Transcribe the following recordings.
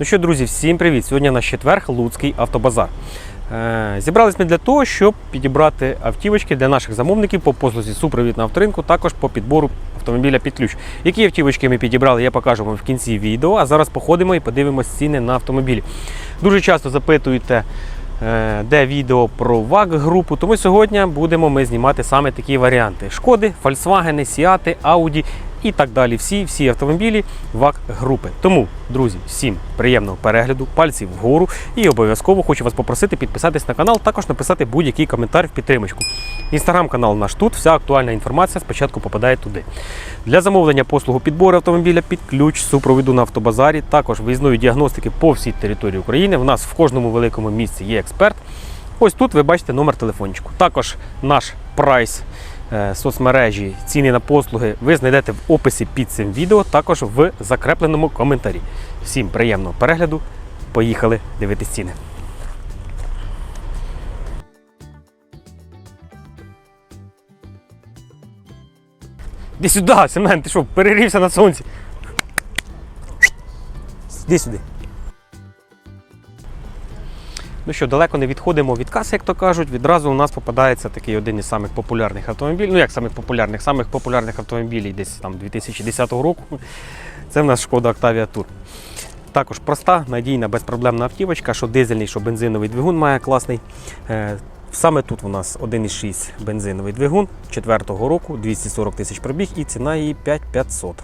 Ну що, друзі, всім привіт! Сьогодні на четверг Луцький автобазар. Е, Зібрались ми для того, щоб підібрати автівочки для наших замовників по послузі супровід на авторинку, також по підбору автомобіля під ключ. Які автівочки ми підібрали, я покажу вам в кінці відео. А зараз походимо і подивимось ціни на автомобілі. Дуже часто запитуєте, е, де відео про ВАГ групу. Тому сьогодні будемо ми знімати саме такі варіанти: шкоди, Volkswagen, Сіати, Audi і так далі. Всі, всі автомобілі ВАГ групи. Тому, друзі, всім приємного перегляду, пальців вгору і обов'язково хочу вас попросити підписатись на канал, також написати будь-який коментар в підтримочку. Інстаграм-канал наш тут, вся актуальна інформація спочатку попадає туди. Для замовлення послугу підбору автомобіля під ключ, супроводу на автобазарі, також виїзної діагностики по всій території України. В нас в кожному великому місці є експерт. Ось тут ви бачите номер телефончику. Також наш прайс соцмережі, ціни на послуги ви знайдете в описі під цим відео, також в закрепленому коментарі. Всім приємного перегляду. Поїхали дивитись ціни. Іди сюди, Семен, ти що, перегрівся на сонці? Іди сюди. Ну що, далеко не відходимо від каси, як то кажуть. Відразу у нас попадається такий один із самих популярних автомобілів. Ну як самих популярних, самих популярних автомобілів десь там 2010 року. Це в нас шкода Octavia Tour. Також проста, надійна, безпроблемна автівочка, що дизельний, що бензиновий двигун має класний. Е, Саме тут у нас 1,6 бензиновий двигун 4-го року, 240 тисяч пробіг і ціна її 5500.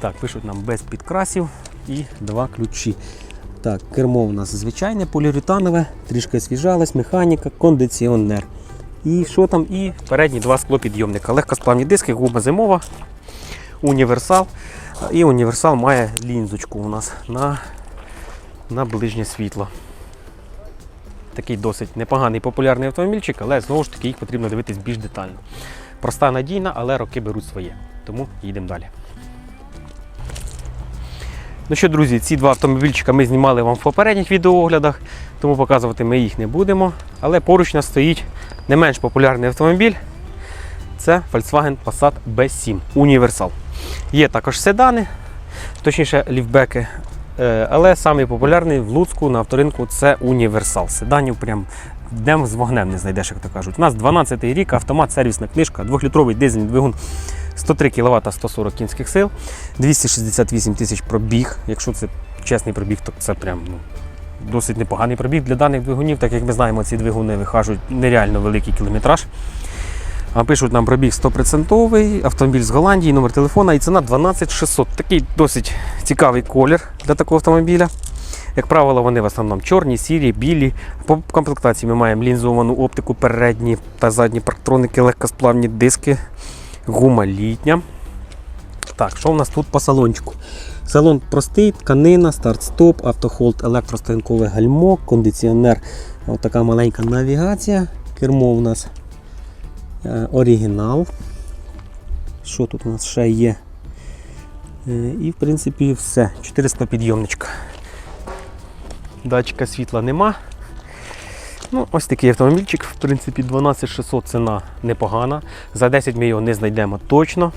Так, пишуть нам без підкрасів і два ключі. Так, кермо у нас звичайне поліуретанове, трішки освіжалось, механіка, кондиціонер. І що там? І передні два склопідйомника. Легкосплавні диски, гума зимова, універсал. І універсал має лінзочку у нас на, на ближнє світло. Такий досить непоганий популярний автомобільчик, але знову ж таки їх потрібно дивитись більш детально. Проста надійна, але роки беруть своє. Тому їдемо далі. Ну що, друзі, ці два автомобільчика ми знімали вам в попередніх відеооглядах, тому показувати ми їх не будемо. Але поруч нас стоїть не менш популярний автомобіль. Це Volkswagen Passat B7 Універсал. Є також седани, точніше ліфбеки. Е, Але самий в Луцьку на авторинку це універсал. Седанів прям днем з вогнем не знайдеш, як то кажуть. У нас 12-й рік, автомат, сервісна книжка, 2-літровий дизельний двигун 103 кВт 140 кінських сил, 268 тисяч пробіг. Якщо це чесний пробіг, то це прям ну, досить непоганий пробіг для даних двигунів. Так як ми знаємо, ці двигуни вихажують нереально великий кілометраж. Пишуть нам пробіг 100%, автомобіль з Голландії, номер телефона і ціна 12600. Такий досить цікавий колір для такого автомобіля. Як правило, вони в основному чорні, сірі, білі. По комплектації ми маємо лінзовану оптику, передні та задні парктроники, легкосплавні диски, гума літня. Так, що в нас тут по салончику? Салон простий, тканина, старт-стоп, автохолд, електростанкове гальмо, кондиціонер, така маленька навігація. Кермо у нас е, оригінал. Що тут у нас ще є? Е, І в принципі все. 400 підйомничка. Датчика світла нема. Ну, ось такий автомобільчик, в принципі, 12600 ціна непогана. За 10 ми його не знайдемо точно.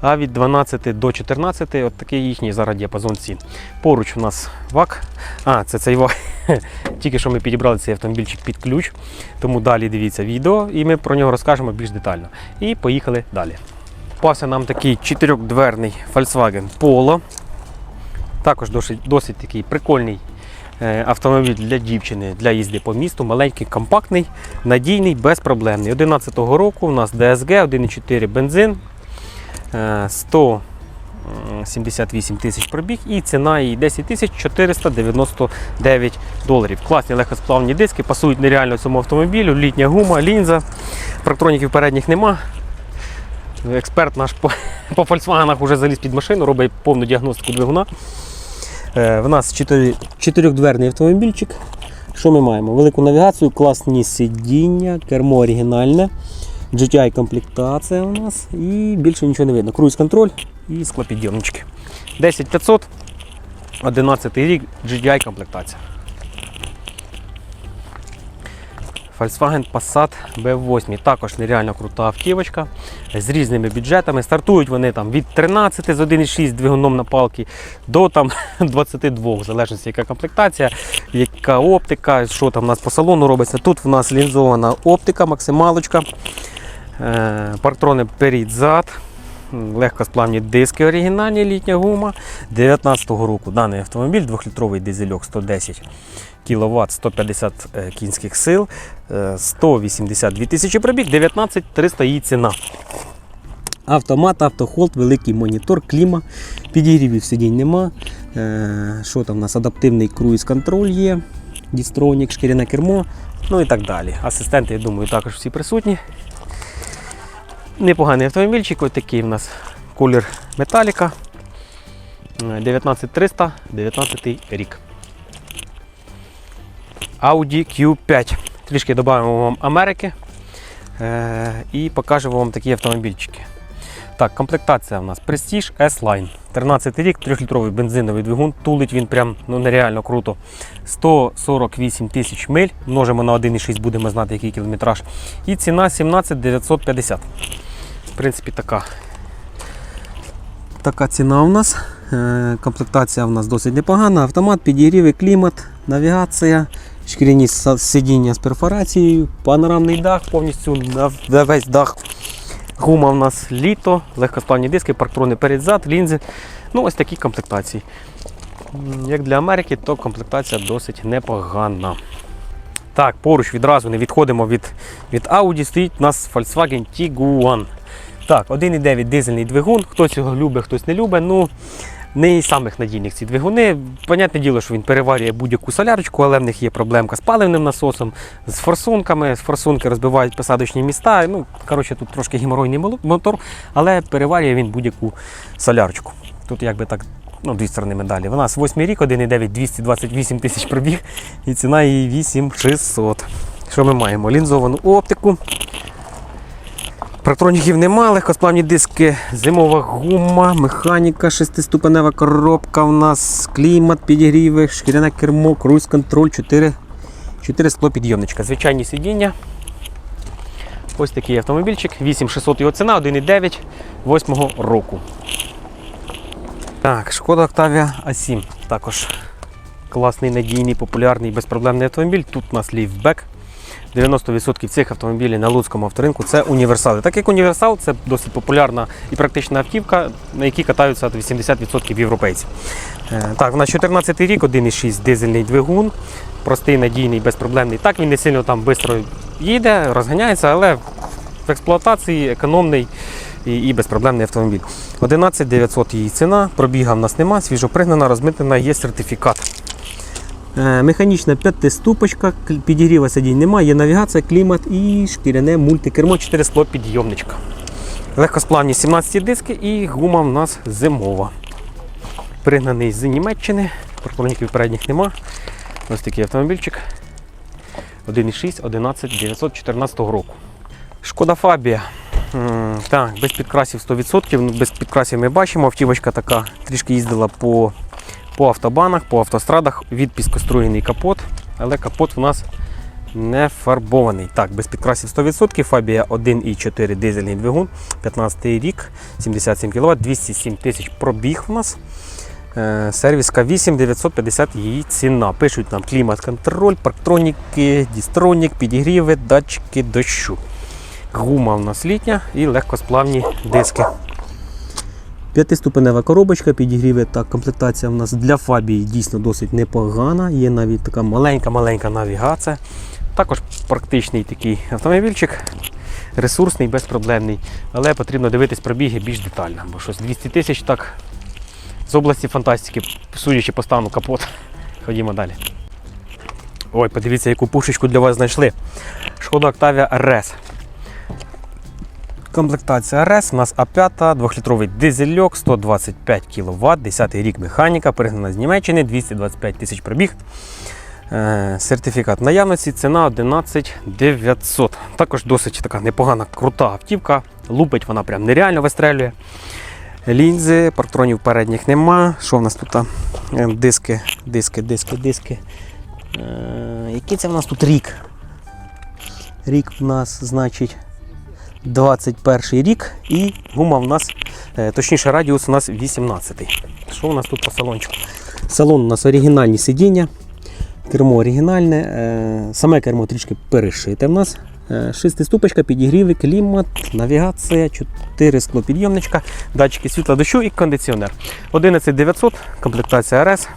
А від 12 до 14 от такий їхній зараз діапазон цін. Поруч у нас ВАК. А, це цей ВАК. Тільки що ми підібрали цей автомобільчик під ключ. Тому далі дивіться відео і ми про нього розкажемо більш детально. І поїхали далі. Попався нам такий чотирьохдверний Volkswagen Polo. Також досить, досить такий прикольний автомобіль для дівчини для їзди по місту. Маленький, компактний, надійний, безпроблемний. 11-го року у нас DSG 1,4 бензин. е, 178 тисяч пробіг і ціна її 10 тисяч 499 доларів. Класні легкосплавні диски, пасують нереально цьому автомобілю, літня гума, лінза, парктроніків передніх нема. Експерт наш по, по Volkswagen вже заліз під машину, робить повну діагностику двигуна. Е, в нас чотири- чотирьохдверний автомобільчик. Що ми маємо? Велику навігацію, класні сидіння, кермо оригінальне, GTI комплектація у нас і більше нічого не видно. Круїз контроль і склопідйомнички. 10500, 11 рік, GTI комплектація. Volkswagen Passat B8. Також нереально крута автівочка з різними бюджетами. Стартують вони там від 13 з 1,6 двигуном на палки до там 22, в залежності яка комплектація, яка оптика, що там у нас по салону робиться. Тут в нас лінзована оптика, максималочка, е, партрони перед-зад. Легкосплавні диски оригінальні, літня гума 19-го року. Даний автомобіль 2-літровий дизельок 110 кВт, 150 е, кінських сил, е, 182 тисячі пробіг, 19 300 її ціна. Автомат, автохолд, великий монітор, кліма, підігрівів сидінь нема. Е, Що там у нас? Адаптивний круїз-контроль є, дістронік, шкіряне кермо, ну і так далі. Асистенти, я думаю, також всі присутні. Непоганий автомобільчик, ось такий у нас колір металіка. Е, 19300, 19 рік. Audi Q5. Трішки додамо вам Америки е, і покажемо вам такі автомобільчики. Так, комплектація у нас Prestige S-Line. 13 рік, 3-літровий бензиновий двигун. Тулить він прям ну, нереально круто. 148 тисяч миль. Множимо на 1,6, будемо знати, який кілометраж. І ціна 17 950. В принципі, така. Така ціна у нас. Е, Комплектація у нас досить непогана. Автомат, підігріви, клімат, навігація, шкіряні сидіння з перфорацією, панорамний дах, повністю на весь дах. Гума у нас літо, легкосплавні диски, парктрони перед-зад, лінзи. Ну, ось такі комплектації. Як для Америки, то комплектація досить непогана. Так, поруч відразу не відходимо від, від Audi, стоїть у нас Volkswagen Tiguan. Так, 1,9 дизельний двигун. Хтось його любить, хтось не любить. Ну, не із самих надійних ці двигуни. Понятне діло, що він переварює будь-яку солярочку, але в них є проблемка з паливним насосом, з форсунками. З форсунки розбивають посадочні міста. Ну, коротше, тут трошки геморойний мотор, але переварює він будь-яку солярочку. Тут якби так. Ну, дві сторони медалі. У нас 8 рік, 1,9, 228 тисяч пробіг і ціна її 8600. Що ми маємо? Лінзовану оптику, Протроніків нема, легкосплавні диски, зимова гума, механіка, шестиступенева коробка у нас, клімат, підігріви, шкіряне кермо, круїз-контроль, 4, 4 склопідйомничка. Звичайні сидіння. Ось такий автомобільчик, 8600 його ціна, 1,9 8 року. Так, шкода Octavia A7. Також класний, надійний, популярний, безпроблемний автомобіль. Тут у нас ліфтбек. 90% цих автомобілів на Луцькому авторинку це універсали. Так як універсал це досить популярна і практична автівка, на якій катаються 80% європейців. Е, Так, на 14 рік 1,6 дизельний двигун, простий, надійний, безпроблемний. Так, він не сильно там швидко їде, розганяється, але в експлуатації економний і, безпроблемний автомобіль. 11 900 її ціна, пробіга в нас нема, свіжопригнана, розмитнена, є сертифікат. Е, Механічна п'ятиступочка, підігріва сидінь немає, є навігація, клімат і шкіряне мультикермо 4 скло підйомничка. Легкосплавні 17 диски і гума в нас зимова. Пригнаний з Німеччини, парктроніків передніх нема. Ось такий автомобільчик. 1,6, 11 914 року. Шкода Фабія. Так, без підкрасів 100%. Ну, Без підкрасів ми бачимо. Автівочка така трішки їздила по по автобанах, по автострадах, від піскоструєний капот, але капот у нас не фарбований. Так, без підкрасів 100%, Фабія 1,4 дизельний двигун, 15 рік, 77 кВт, 207 тисяч пробіг у нас. Е, Сервіска 8 950 її ціна. Пишуть нам клімат-контроль, парктроніки, дістронік, підігріви, датчики дощу. Гума у нас літня і легкосплавні диски. П'ятиступенева коробочка, підігріви так, комплектація в нас для Фабії дійсно досить непогана. Є навіть така маленька-маленька навігація. Також практичний такий автомобільчик, ресурсний, безпроблемний. Але потрібно дивитись пробіги більш детально, бо щось 200 тисяч так з області фантастики, судячи по стану капот. Ходімо далі. Ой, подивіться, яку пушечку для вас знайшли. Шкода Octavia RS. Комплектація RS у нас А5, 2-літровий дизельок, 125 кВт, 10 рік механіка, пригнана з Німеччини, 225 тисяч пробіг. Е, Сертифікат наявності, ціна 11 900. Також досить така непогана, крута автівка. Лупить вона прям нереально вистрелює. Лінзи, парктронів передніх нема. Що в нас тут? Е, Диски, диски, диски, диски. Е, Який це в нас тут рік? Рік в нас, значить, 21 рік і гума в нас, е, точніше, радіус у нас 18. Що у нас тут по салончику? Салон у нас оригінальні сидіння, кермо оригінальне, е, саме кермо трішки перешите в нас. Е, Шестиступочка, підігріви, клімат, навігація, 4 склопідйомничка, датчики світла дощу і кондиціонер. 11900, комплектація РС.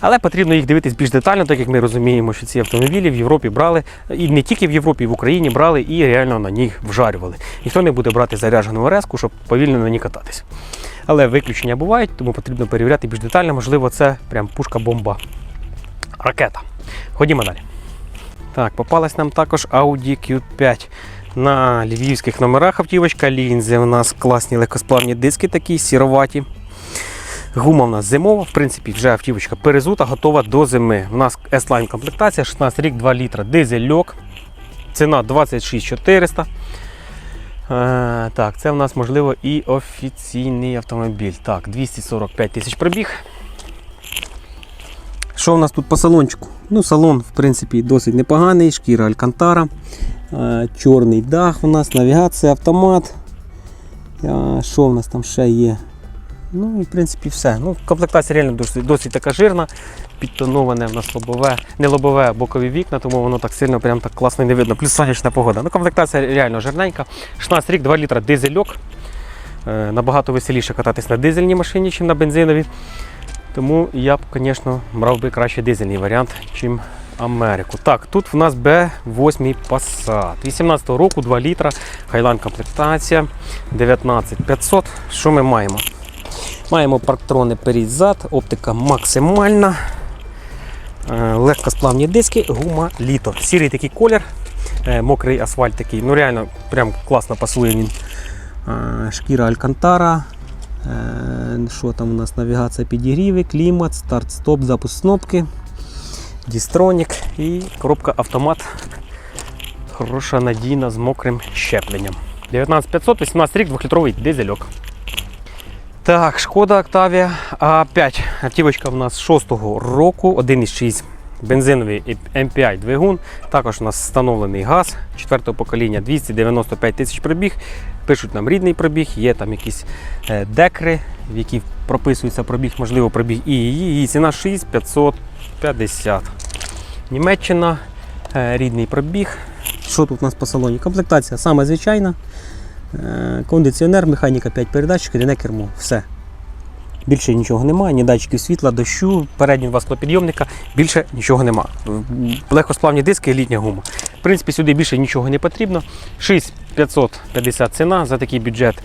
Але потрібно їх дивитись більш детально, так як ми розуміємо, що ці автомобілі в Європі брали, і не тільки в Європі, і в Україні брали і реально на них вжарювали. Ніхто не буде брати заряджену РС, щоб повільно на ній кататись. Але виключення бувають, тому потрібно перевіряти більш детально. Можливо, це прям пушка-бомба. Ракета. Ходімо далі. Так, попалась нам також Audi Q5 на львівських номерах автівочка. Лінзи у нас класні легкосплавні диски такі, сіроваті. Гума в нас зимова, в принципі, вже автівочка перезута, готова до зими. У нас S-Line комплектація, 16 рік, 2 літра, дизельок. Ціна 26 400. Е, так, це в нас можливо і офіційний автомобіль. Так, 245 тисяч пробіг. Що в нас тут по салончику? Ну, салон, в принципі, досить непоганий, шкіра Алькантара, е, чорний дах у нас, навігація, автомат. Е, Що в нас там ще є? Ну і в принципі все. Ну, комплектація реально досить, досить така жирна, підтоноване в нас лобове, не лобове, бокові вікна, тому воно так сильно прям так класно і не видно. Плюс сонячна погода. Ну, комплектація реально жирненька. 16 рік, 2 літра дизельок. Е, набагато веселіше кататись на дизельній машині, ніж на бензиновій. Тому я б, звісно, брав би краще дизельний варіант, чим Америку. Так, тут в нас B8 Passat. 18 року, 2 літра, Highline комплектація, 19500. Що ми маємо? Маємо парктрони перед зад, оптика максимальна. Е, Легкосплавні диски, гума літо. Сірий такий колір, е, мокрий асфальт такий. Ну реально прям класно пасує він. Е, Шкіра Алькантара. Що там у нас? Навігація підігріви, клімат, старт-стоп, запуск кнопки, дістронік і коробка автомат. Хороша надійна з мокрим щепленням. 19500, 18 рік, 2-літровий дизельок. Так, шкода Octavia А5. Автівочка в нас 6-го року, 1,6 бензиновий MPI двигун. Також у нас встановлений газ 4-го покоління 295 тисяч пробіг. Пишуть нам рідний пробіг, є там якісь е, декри, в які прописується пробіг, можливо, пробіг і її. Її ціна 6550. Німеччина, е, рідний пробіг. Що тут у нас по салоні? Комплектація саме звичайна. Е, Кондиціонер, механіка 5 передач, шкіряне кермо. Все. Більше нічого немає, ні датчиків світла, дощу, переднього два склопідйомника, більше нічого нема. Легкосплавні диски, літня гума. В принципі, сюди більше нічого не потрібно. 6550 ціна за такий бюджет.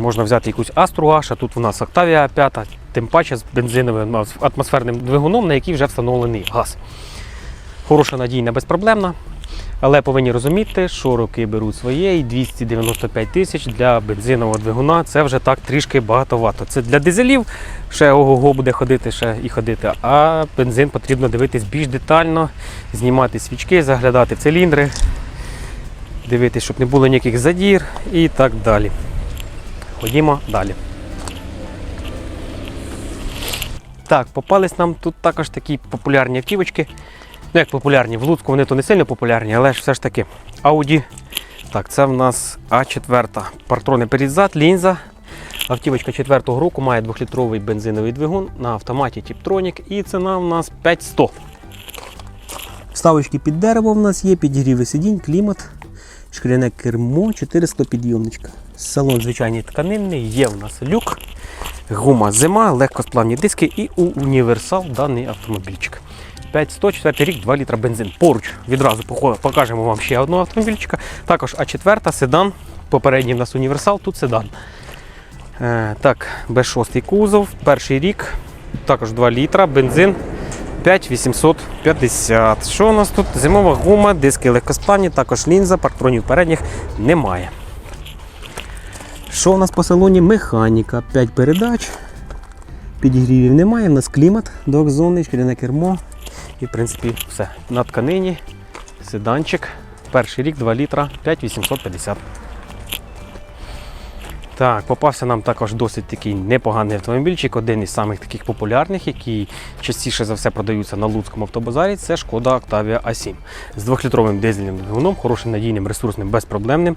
Можна взяти якусь Astra H, а тут у нас Octavia 5, тим паче з бензиновим атмосферним двигуном, на який вже встановлений газ. Хороша, надійна, безпроблемна. Але повинні розуміти, що роки беруть своє, і 295 тисяч для бензинового двигуна це вже так трішки багатовато. Це для дизелів ще ого-го буде ходити ще і ходити, а бензин потрібно дивитись більш детально, знімати свічки, заглядати в циліндри, дивитись, щоб не було ніяких задір і так далі. Ходімо далі. Так, попались нам тут також такі популярні автівочки. Ну, як популярні, в Луцьку вони то не сильно популярні, але ж все ж таки. Audi. Так, це в нас А4. Партрони перед зад, лінза. Автівочка 4-го року має 2-літровий бензиновий двигун на автоматі Tiptronic і ціна в нас 5100. Вставочки під дерево в нас є, підігріви сидінь, клімат, шкіряне кермо, 4 склопідйомничка. Салон звичайний тканинний, є в нас люк, гума зима, легкосплавні диски і універсал даний автомобільчик. 5100, 4 рік, 2 літра бензин. Поруч відразу покажемо вам ще одного автомобільчика. Також А4 седан. Попередній в нас універсал, тут седан. Е, так, Б6 кузов, перший рік, також 2 літра, бензин 5850. Що у нас тут? Зимова гума, диски легкосплавні, також лінза, парктронів передніх немає. Що у нас по салоні? Механіка, 5 передач. Підігрівів немає, у нас клімат, док-зони, шкіряне кермо. І в принципі все. На тканині, седанчик. Перший рік 2 літра, 5850. Так, попався нам також досить такий непоганий автомобільчик, один із самих таких популярних, який частіше за все продаються на Луцькому автобазарі. Це шкода Octavia A7 з 2-літровим дизельним двигуном, хорошим надійним, ресурсним, безпроблемним.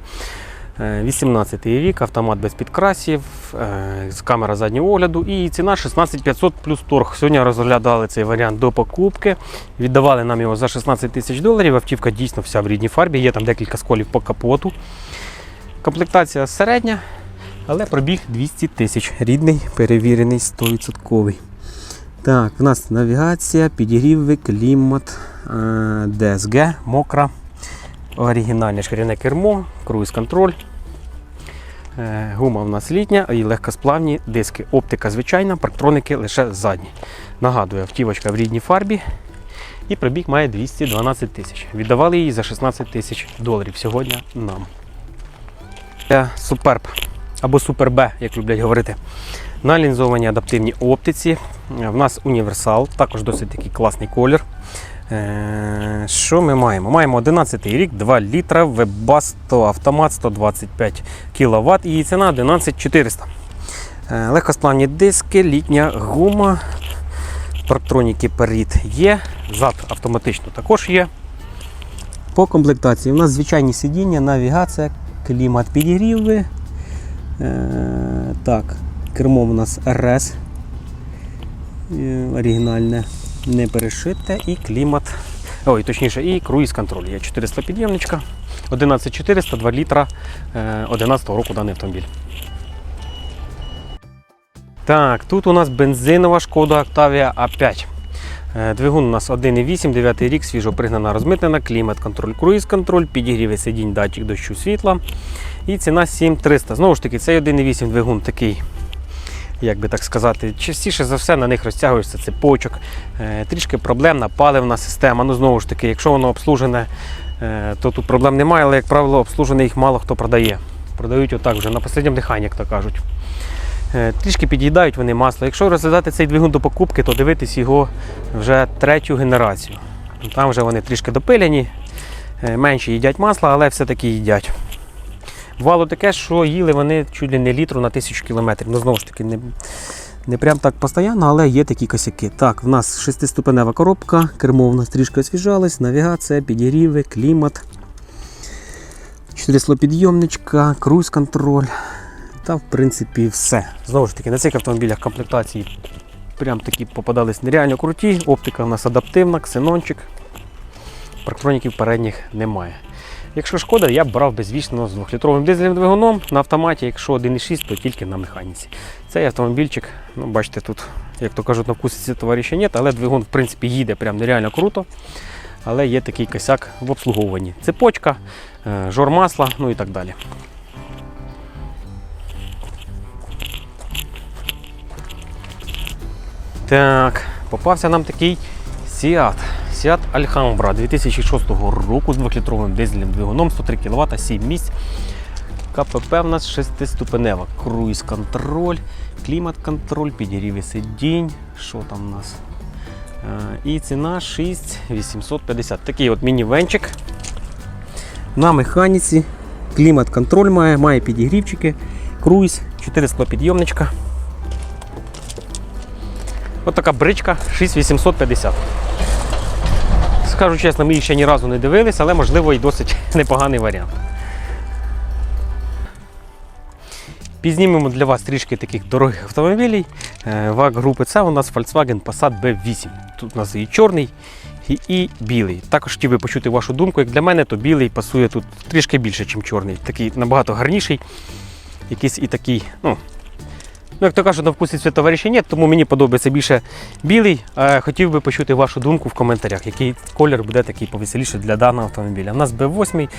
18 рік, автомат без підкрасів, е, камера заднього огляду і ціна 16500 плюс торг. Сьогодні розглядали цей варіант до покупки. Віддавали нам його за 16 тисяч доларів. Автівка дійсно вся в рідній фарбі, є там декілька сколів по капоту. Комплектація середня, але пробіг 200 тисяч. Рідний, перевірений 100%. Так, в нас навігація, підігріви, клімат, е, ДСГ, мокра, оригінальне шкіряне кермо, круїз-контроль. Е, Гума в нас літня і легкосплавні диски. Оптика звичайна, парктроники лише задні. Нагадую, автівочка в рідній фарбі і пробіг має 212 тисяч. Віддавали її за 16 тисяч доларів сьогодні нам. Це Superb або Super B, як люблять говорити. На лінзованій адаптивній оптиці. Е, В нас універсал, також досить такий класний колір. Е, Що ми маємо? Маємо 11 рік, 2 літра, Webasto автомат 125 кВт і ціна 11400. Е, Легкосплавні диски, літня гума, парктроніки перед є, зад автоматично також є. По комплектації у нас звичайні сидіння, навігація, клімат підігріви. Е, так, кермо у нас РС оригінальне, не перешите і клімат. Ой, точніше, і круїз контроль. Є 400 підємничка, 11400, 2 літра 11 року даний автомобіль. Так, тут у нас бензинова шкода Octavia A5. Е, Двигун у нас 1,8, 9 рік, свіжо пригнана, розмитнена, клімат, контроль, круїз контроль, підігріви сидінь, датчик дощу світла. І ціна 7300. Знову ж таки, цей 1,8 двигун такий, як би так сказати, частіше за все на них розтягується цепочок. Е, Трішки проблемна паливна система. Ну, знову ж таки, якщо воно обслужене, е, то тут проблем немає, але, як правило, обслужене їх мало хто продає. Продають отак вже на останньому диханні, як то кажуть. Е, Трішки під'їдають вони масло. Якщо розглядати цей двигун до покупки, то дивитись його вже третю генерацію. Там вже вони трішки допилені, менше їдять масла, але все-таки їдять. Бувало таке, що їли вони чуть ли не літру на тисячу кілометрів. Ну, знову ж таки, не, не прям так постійно, але є такі косяки. Так, в нас шестиступенева коробка, кермо в нас трішки освіжалось, навігація, підігріви, клімат. 4 слопідйомничка, круїз-контроль. Та, в принципі, все. Знову ж таки, на цих автомобілях комплектації прям такі попадались нереально круті. Оптика у нас адаптивна, ксенончик. Парктроніків передніх немає. Якщо шкода, я б брав безвічно з 2-літровим дизельним двигуном на автоматі, якщо 1,6, то тільки на механіці. Цей автомобільчик, ну бачите, тут, як то кажуть, на вкусі товариша нет, але двигун в принципі їде прям нереально круто. Але є такий косяк в обслуговуванні. Цепочка, е, жор масла, ну і так далі. Так, попався нам такий Seat. Seat Alhambra 2006 року з 2-літровим дизельним двигуном 103 кВт, 7 місць. КПП в нас 6-ступенева. Круїз контроль, клімат контроль, підігріви сидінь. Що там у нас? Е, І ціна 6850. Такий от міні-венчик. На механіці. Клімат контроль має, має підігрівчики, круїз, 4 склопідйомничка. Ось така бричка 6850. Скажу чесно, ми її ще ні разу не дивились, але можливо і досить непоганий варіант. Підзнімемо для вас трішки таких дорогих автомобілів. Е, ВАГ групи С у нас Volkswagen Passat B8. Тут у нас і чорний, і, і білий. Також хотів би почути вашу думку. Як для мене, то білий пасує тут трішки більше, ніж чорний. Такий набагато гарніший. Якийсь і такий, ну, Ну, як то кажуть, на вкусі цвіт товариші ні, тому мені подобається більше білий. Хотів би почути вашу думку в коментарях, який колір буде такий повеселіше для даного автомобіля. У нас B8,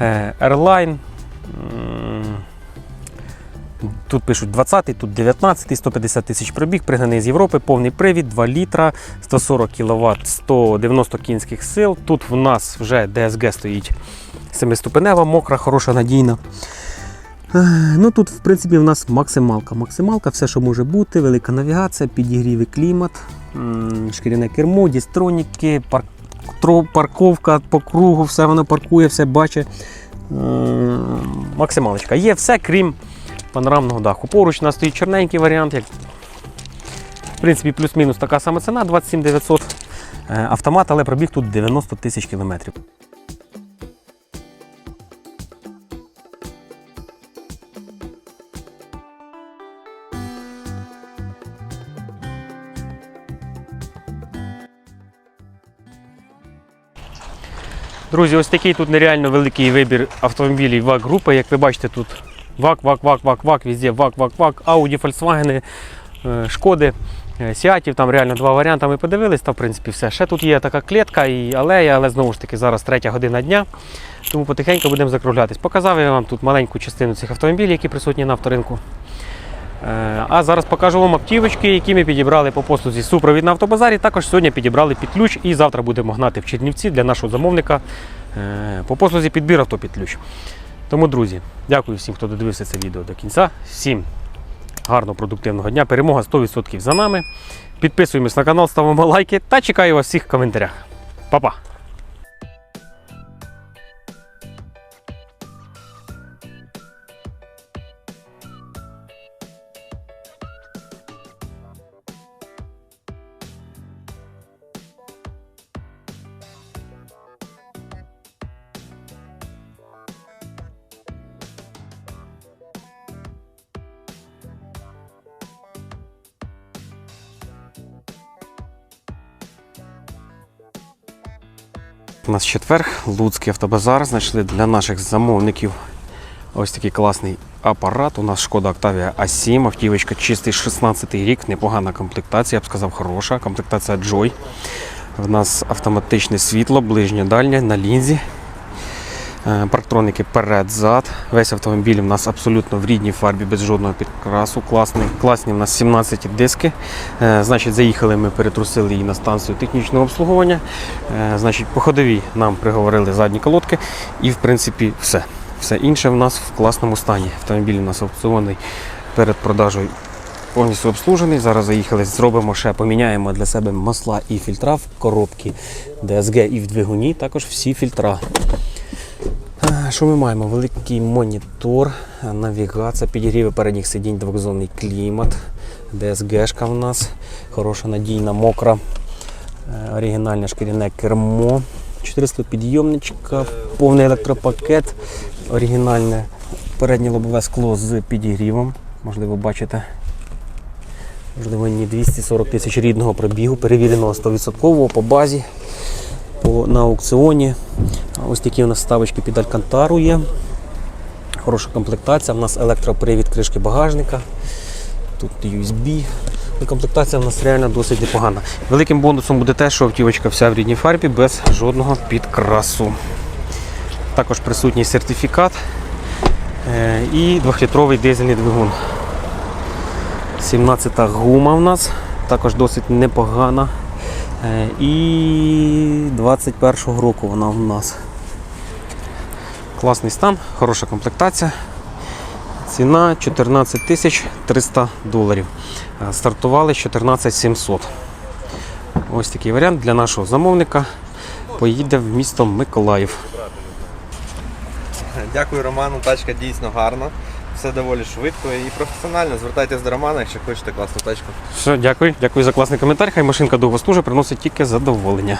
е, Airline. Тут пишуть 20, тут 19, 150 тисяч пробіг, пригнаний з Європи, повний привід, 2 літра, 140 кВт, 190 кінських сил. Тут в нас вже DSG стоїть семиступенева, мокра, хороша, надійна. Ну тут, в принципі, в нас максималка. Максималка, все, що може бути, велика навігація, підігрів і клімат, шкіряне кермо, дістроніки, парковка по кругу, все воно паркує, все бачить. Максималочка. Є все, крім панорамного даху. Поруч у нас стоїть чорненький варіант. Як... В принципі, плюс-мінус така сама ціна 27 900 Е, автомат, але пробіг тут 90 тисяч кілометрів. Друзі, ось такий тут нереально великий вибір автомобілів ВАК групи. Як ви бачите, тут ВАК, ВАК, ВАК, ВАК, ВАК, везде ВАК, ВАК, ВАК, Ауді, Фольксвагени, Шкоди, е, Сіатів, там реально два варіанти. Ми подивились, та в принципі все. Ще тут є така клітка і алея, але знову ж таки зараз третя година дня, тому потихеньку будемо закруглятись. Показав я вам тут маленьку частину цих автомобілів, які присутні на авторинку. Е, А зараз покажу вам автівочки, які ми підібрали по послузі супровід на автобазарі. Також сьогодні підібрали під ключ і завтра будемо гнати в Чернівці для нашого замовника е, по послузі підбір авто під ключ. Тому, друзі, дякую всім, хто додивився це відео до кінця. Всім гарного продуктивного дня. Перемога 100% за нами. Підписуємось на канал, ставимо лайки та чекаю вас всіх в коментарях. Па-па! У нас четверг, Луцький автобазар. Знайшли для наших замовників ось такий класний апарат. У нас шкода Octavia A7, автівочка чистий 16 рік, непогана комплектація, я б сказав, хороша. Комплектація Joy. В нас автоматичне світло, ближнє дальнє на лінзі. Е, Парктроники перед-зад. Весь автомобіль у нас абсолютно в рідній фарбі, без жодного підкрасу. Класний. Класні у нас 17 диски. Е, Значить, заїхали ми, перетрусили її на станцію технічного обслуговування. Е, Значить, по ходовій нам приговорили задні колодки. І, в принципі, все. Все інше в нас в класному стані. Автомобіль у нас аукціонний перед продажею повністю обслужений. Зараз заїхали, зробимо ще, поміняємо для себе масла і фільтра в коробці DSG і в двигуні, також всі фільтра. Е, Що ми маємо? Великий монітор, е, навігація, підігріви передніх сидінь, двохзонний клімат, DSG-шка в нас, хороша, надійна, мокра, е, оригінальне шкіряне кермо, 400 підйомничка, повний електропакет, оригінальне переднє лобове скло з підігрівом. Можливо, бачите. Можливо, ні 240 тисяч рідного пробігу, перевіреного 100% по базі на аукціоні. Ось такі у нас ставочки під Алькантару є. Хороша комплектація. У нас електропривід кришки багажника. Тут USB. І комплектація в нас реально досить непогана. Великим бонусом буде те, що автівочка вся в рідній фарбі без жодного підкрасу. Також присутній сертифікат е, і 2-літровий дизельний двигун. 17-та гума в нас, також досить непогана. Е, І 21-го року вона в нас. Класний стан, хороша комплектація. Ціна 14 тисяч 300 доларів. Е, Стартували 14 700. Ось такий варіант для нашого замовника. Поїде в місто Миколаїв. Дякую Роману, тачка дійсно гарна. Все доволі швидко і професіонально. Звертайтесь до Романа, якщо хочете класну тачку. Все, дякую. Дякую за класний коментар. Хай машинка довго служить, приносить тільки задоволення.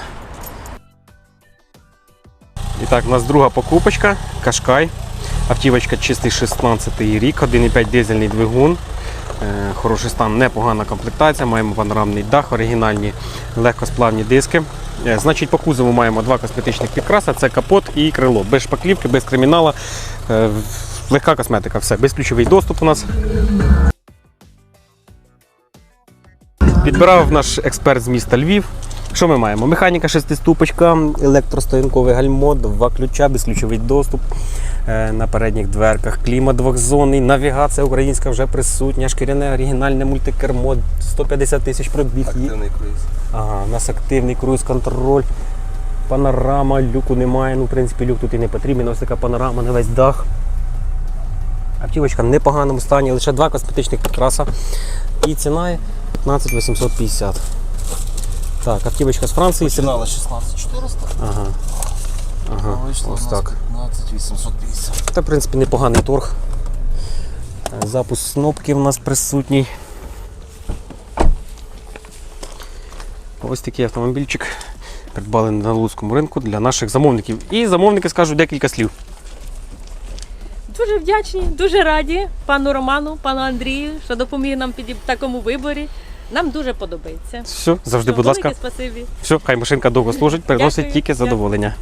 І так, у нас друга покупочка. Кашкай. Автівочка чистий 16 рік, 1,5 дизельний двигун. Е, Хороший стан, непогана комплектація. Маємо панорамний дах, оригінальні легкосплавні диски. Е, Значить, по кузову маємо два косметичних підкраса: це капот і крило. Без шпаклівки, без кримінала. Легка косметика, все, безключовий доступ у нас. Підбирав наш експерт з міста Львів. Що ми маємо? Механіка шестиступочка, електростоянковий гальмо, два ключа, безключовий доступ е, на передніх дверках, клімат двохзонний, навігація українська вже присутня, шкіряне оригінальне мультикермо, 150 тисяч пробіг. Активний круїз. Ага, у нас активний круїз-контроль, панорама, люку немає. Ну, в принципі, люк тут і не потрібен. Ось така панорама на весь дах. Автівочка в непоганому стані, лише два косметичних підкраса. І ціна 15 850. Так, автівочка з Франції. Починала 16400, Ага. Ага. вийшло Ось так. 15 850. Це, в принципі, непоганий торг. Запуск кнопки в нас присутній. Ось такий автомобільчик придбали на Луцькому ринку для наших замовників. І замовники скажуть декілька слів. Дуже вдячні, дуже раді пану Роману, пану Андрію, що допоміг нам під такому виборі. Нам дуже подобається. Все, завжди, Все, будь ласка. Спасибі. Все, хай машинка довго служить, приносить Дякую, тільки задоволення.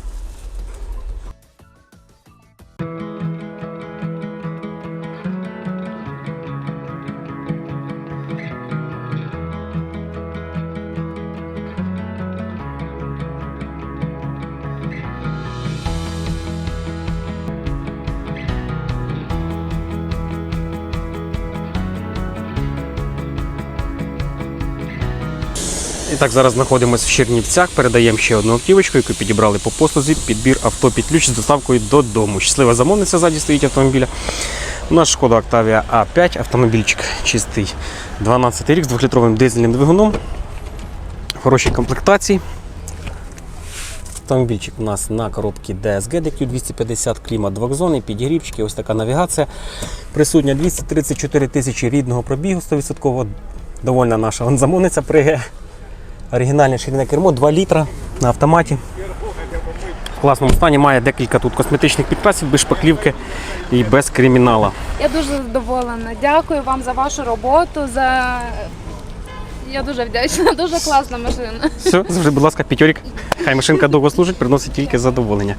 Так, зараз знаходимося в Чернівцях, передаємо ще одну автівочку, яку підібрали по послузі. Підбір авто під ключ з доставкою додому. Щаслива замовниця ззаді стоїть автомобіля. У нас шкода Octavia А5, автомобільчик чистий 12 рік з 2-літровим дизельним двигуном. Хорошій комплектації. Автомобільчик у нас на коробці DSG DQ250 клімат двохзонний, підігрівчики, ось така навігація. Присутня 234 тисячі рідного пробігу 100%. Довольна наша замовниця приге. Оригінальне ширине кермо 2 літра на автоматі. В класному стані має декілька тут косметичних підкрасів, без шпаклівки і без кримінала. Я дуже задоволена. Дякую вам за вашу роботу. За я дуже вдячна. Дуже класна машина. Все, завжди, будь ласка, п'ятьорік. Хай машинка довго служить, приносить тільки задоволення.